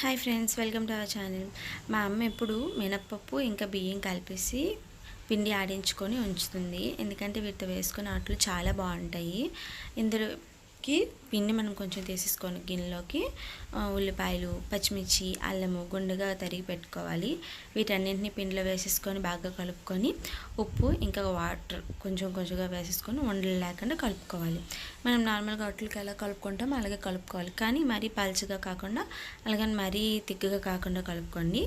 Hi friends welcome to our channel. మా అమ్మ ఎప్పుడు మినప్పప్పు ఇంకా బియ్యం కలిపేసి పిండి ఆడించుకొని ఉంచుతుంది. ఎందుకంటే వీటితో వేసుకుని ఆటలు చాలా బాగుంటాయి. కి పిండి మనం కొంచెం తీసేసుకొని గిన్నెలోకి ఉల్లిపాయలు పచ్చిమిర్చి అల్లము గుండెగా తరిగి పెట్టుకోవాలి. వీటన్నింటినీ పిండిలో వేసేసుకొని బాగా కలుపుకొని ఉప్పు ఇంకా వాటర్ కొంచెం కొంచెంగా వేసేసుకొని వండలు లేకుండా కలుపుకోవాలి. మనం నార్మల్గా అట్లకి ఎలా కలుపుకుంటామో అలాగే కలుపుకోవాలి. కానీ మరీ పల్చగా కాకుండా అలాగని మరీ తిక్కుగా కాకుండా కలుపుకోండి.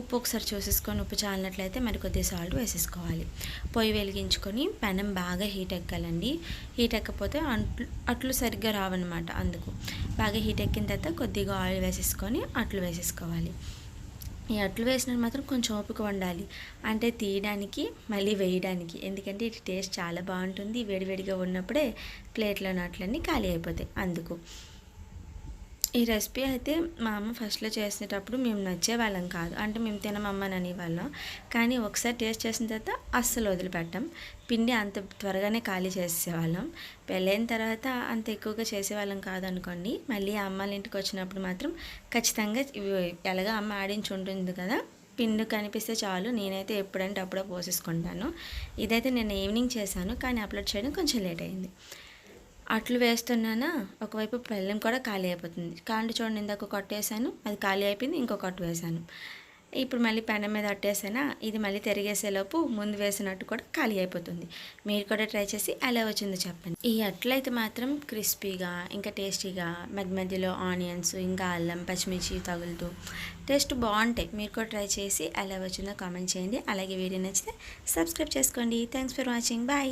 ఉప్పు ఒకసారి చూసేసుకొని ఉప్పు చాలినట్లయితే మరి కొద్దిగా సాల్ట్ వేసేసుకోవాలి. పొయ్యి వెలిగించుకొని పెనం బాగా హీట్ ఎక్కాలండి. హీట్ ఎక్కకపోతే అట్లు అట్లు సరిగ్గా రావన్నమాట అనమాట అందుకు. బాగా హీట్ ఎక్కిన తర్వాత కొద్దిగా ఆయిల్ వేసేసుకొని అట్లు వేసేసుకోవాలి. ఈ అట్లు వేసినట్టు మాత్రం కొంచెం ఓపిక వండాలి అంటే తీయడానికి మళ్ళీ వేయడానికి. ఎందుకంటే ఇది టేస్ట్ చాలా బాగుంటుంది. వేడివేడిగా ఉన్నప్పుడే ప్లేట్లోని అట్లన్నీ ఖాళీ అయిపోతాయి. అందుకు. ఈ రెసిపీ అయితే మా అమ్మ ఫస్ట్లో చేసేటప్పుడు మేము నచ్చేవాళ్ళం కాదు. అంటే మేము తినమమ్మని అనేవాళ్ళం కానీ ఒకసారి టేస్ట్ చేసిన తర్వాత అస్సలు వదిలిపెట్టాం. పిండి అంత త్వరగానే ఖాళీ చేసేవాళ్ళం పెళ్ళైన తర్వాత అంత ఎక్కువగా చేసేవాళ్ళం కాదనుకోండి. మళ్ళీ అమ్మాళ్ళ ఇంటికి వచ్చినప్పుడు మాత్రం ఖచ్చితంగా ఎలాగ అమ్మ ఆడించి ఉంటుంది కదా. పిండి కనిపిస్తే చాలు. నేనైతే ఎప్పుడంటే అప్పుడో పోసేసుకుంటాను. ఇదైతే నేను ఈవినింగ్ చేశాను. కానీ అప్లోడ్ చేయడం కొంచెం లేట్ అయింది. అట్లు వేస్తున్నానా? ఒకవైపు బెల్లం కూడా ఖాళీ అయిపోతుంది. కాండి చూడండి ఇందాక కొట్టేసాను అది ఖాళీ అయిపోయింది ఇంకో కొట్టు వేసాను ఇప్పుడు మళ్ళీ పెనం మీద అట్టేసానా ఇది మళ్ళీ తిరిగేసేలోపు ముందు వేసినట్టు కూడా ఖాళీ అయిపోతుంది. మీరు కూడా ట్రై చేసి ఎలా వచ్చిందో చెప్పండి. ఈ అట్లయితే మాత్రం క్రిస్పీగా ఇంకా టేస్టీగా మధ్య మధ్యలో ఆనియన్స్ ఇంకా అల్లం పచ్చిమిర్చి తగులుతూ టేస్ట్ బాగుంటాయి. మీరు కూడా ట్రై చేసి ఎలా వచ్చిందో కామెంట్ చేయండి. అలాగే వీడియో నచ్చితే సబ్స్క్రైబ్ చేసుకోండి. Thanks for watching. బాయ్.